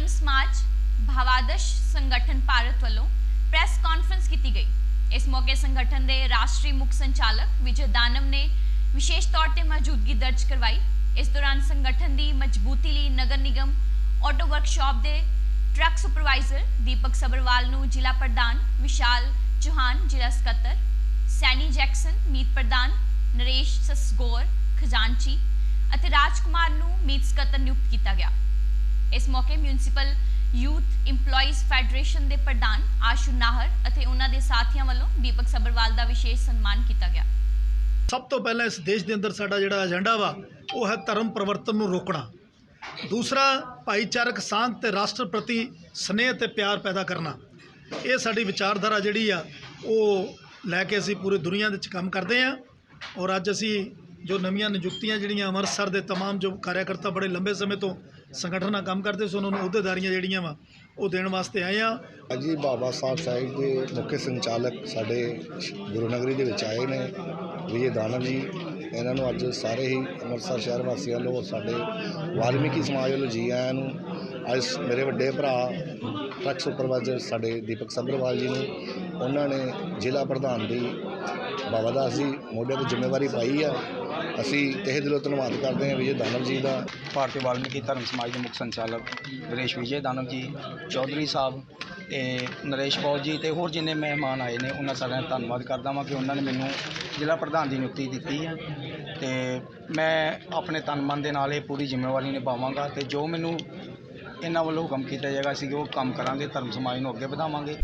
ਧਰਮ ਸਮਾਜ ਭਾਵਾਦਰਸ਼ ਸੰਗਠਨ ਭਾਰਤ ਵੱਲੋਂ ਪ੍ਰੈਸ ਕਾਨਫਰੰਸ ਕੀਤੀ ਗਈ। ਇਸ ਮੌਕੇ ਸੰਗਠਨ ਦੇ ਰਾਸ਼ਟਰੀ ਮੁਖ ਸੰਚਾਲਕ ਵਿਜੇ ਦਾਨਵ ਨੇ ਵਿਸ਼ੇਸ਼ ਤੌਰ ਤੇ ਮੌਜੂਦਗੀ ਦਰਜ ਕਰਵਾਈ। ਇਸ ਦੌਰਾਨ ਸੰਗਠਨ ਦੀ ਮਜ਼ਬੂਤੀ ਲਈ ਨਗਰ ਨਿਗਮ ਆਟੋ ਵਰਕਸ਼ਾਪ ਦੇ ਟਰੱਕ ਸੁਪਰਵਾਈਜ਼ਰ ਦੀਪਕ ਸਬਰਵਾਲ ਨੂੰ ਜ਼ਿਲ੍ਹਾ ਪ੍ਰਧਾਨ ਵਿਸ਼ਾਲ ਚੌਹਾਨ, ਜ਼ਿਲ੍ਹਾ ਸਕੱਤਰ ਸੈਨੀ ਜੈਕਸਨ, ਮੀਤ ਪ੍ਰਧਾਨ ਨਰੇਸ਼ ਸਸਗੋਰ, ਖਜ਼ਾਨਚੀ ਅਤੇ ਰਾਜਕੁਮਾਰ ਨੂੰ ਮੀਤ ਸਕੱਤਰ ਨਿਯੁਕਤ ਕੀਤਾ ਗਿਆ। ਇਸ ਮੌਕੇ ਮਿਊਨਿਸਪਲ ਯੂਥ EMPLOYEES ਫੈਡਰੇਸ਼ਨ ਦੇ ਪ੍ਰਧਾਨ ਆਸ਼ੂ ਨਾਹਰ ਅਤੇ ਉਹਨਾਂ ਦੇ ਸਾਥੀਆਂ ਵੱਲੋਂ ਦੀਪਕ ਸਬਰਵਾਲ ਦਾ ਵਿਸ਼ੇਸ਼ ਸਨਮਾਨ ਕੀਤਾ ਗਿਆ। ਸਭ ਤੋਂ ਪਹਿਲਾਂ ਇਸ ਦੇਸ਼ ਦੇ ਅੰਦਰ ਸਾਡਾ ਜਿਹੜਾ ਏਜੰਡਾ ਵਾ, ਉਹ ਹੈ ਧਰਮ ਪਰਿਵਰਤਨ ਨੂੰ ਰੋਕਣਾ। ਦੂਸਰਾ, ਭਾਈਚਾਰਕ ਸਾਂਝ ਤੇ ਰਾਸ਼ਟਰ ਪ੍ਰਤੀ ਸਨੇਹ ਤੇ ਪਿਆਰ ਪੈਦਾ ਕਰਨਾ। ਇਹ ਸਾਡੀ ਵਿਚਾਰਧਾਰਾ ਜਿਹੜੀ ਆ, ਉਹ ਲੈ ਕੇ ਅਸੀਂ ਪੂਰੀ ਦੁਨੀਆ ਦੇ ਵਿੱਚ ਕੰਮ ਕਰਦੇ ਆ। ਔਰ ਅੱਜ ਅਸੀਂ ਜੋ ਨਵੀਆਂ ਨਿਯੁਕਤੀਆਂ ਜਿਹੜੀਆਂ ਅੰਮ੍ਰਿਤਸਰ ਦੇ तमाम ਜੋ ਕਾਰਿਆਕਰਤਾ ਬੜੇ ਲੰਬੇ ਸਮੇਂ ਤੋਂ ਸੰਗਠਨ ਨਾਲ ਕੰਮ ਕਰਦੇ ਸੀ ਉਹਨਾਂ ਨੂੰ ਅਹੁਦੇਦਾਰੀਆਂ ਜਿਹੜੀਆਂ ਵਾ ਉਹ ਦੇਣ ਵਾਸਤੇ ਆਏ ਆ ਅਜੀ ਬਾਬਾ ਸਾਹਿਬ ਸਾਹਿਬ ਦੇ ਮੁੱਖ ਸੰਚਾਲਕ ਸਾਡੇ ਗੁਰੂ ਨਗਰੀ ਦੇ ਵਿੱਚ ਆਏ ਨੇ। ਵਿਜੇ ਦਾਨਵ ਜੀ ਇਹਨਾਂ ਨੂੰ ਅੱਜ ਸਾਰੇ ਹੀ ਅੰਮ੍ਰਿਤਸਰ ਸ਼ਹਿਰ ਵਾਸੀਆਂ ਵੱਲੋਂ ਸਾਡੇ ਵਾਲਮੀਕੀ ਸਮਾਜ ਵੱਲੋਂ ਜੀ ਆਇਆਂ ਨੂੰ। ਅੱਜ ਮੇਰੇ ਵੱਡੇ ਭਰਾ ਟਰੱਕ ਸੁਪਰਵਾਈਜ਼ਰ ਸਾਡੇ ਦੀਪਕ ਸੱਭਰਵਾਲ ਜੀ ਨੂੰ ਉਹਨਾਂ ਨੇ ਜ਼ਿਲ੍ਹਾ ਪ੍ਰਧਾਨ ਦੀ ਬਾਬਾ ਦਾਸ ਜੀ ਮੋਢੇ ਤੇ ਜ਼ਿੰਮੇਵਾਰੀ ਪਾਈ ਆ। ਅਸੀਂ ਤਹਿ ਦਿਲੋਂ ਧੰਨਵਾਦ ਕਰਦੇ ਹਾਂ ਵਿਜੇ ਦਾਨਵ ਜੀ ਦਾ। ਭਾਰਤੀ ਵਾਲਮੀਕੀ ਧਰਮ ਸਮਾਜ ਦੇ ਮੁੱਖ ਸੰਚਾਲਕ ਵਿਰੇਸ਼ ਵਿਜੇ ਦਾਨਵ ਜੀ ਚੌਧਰੀ ਸਾਹਿਬ ਤੇ ਨਰੇਸ਼ ਕੌਰ ਜੀ ਤੇ ਹੋਰ ਜਿੰਨੇ ਮਹਿਮਾਨ ਆਏ ਨੇ, ਉਹਨਾਂ ਸਾਰਿਆਂ ਦਾ ਧੰਨਵਾਦ ਕਰਦਾ ਵਾਂ ਕਿ ਉਹਨਾਂ ਨੇ ਮੈਨੂੰ ਜ਼ਿਲ੍ਹਾ ਪ੍ਰਧਾਨ ਦੀ ਨਿਯੁਕਤੀ ਦਿੱਤੀ ਹੈ। ਤੇ ਮੈਂ ਆਪਣੇ ਤਨ ਮਨ ਦੇ ਨਾਲ ਇਹ ਪੂਰੀ ਜ਼ਿੰਮੇਵਾਰੀ ਨਿਭਾਵਾਂਗਾ ਤੇ ਜੋ ਮੈਨੂੰ ਇਹਨਾਂ ਵੱਲੋਂ ਹੁਕਮ ਕੀਤਾ ਜਾਏਗਾ, ਅਸੀਂ ਉਹ ਕੰਮ ਕਰਾਂਗੇ, ਧਰਮ ਸਮਾਜ ਨੂੰ ਅੱਗੇ ਵਧਾਵਾਂਗੇ।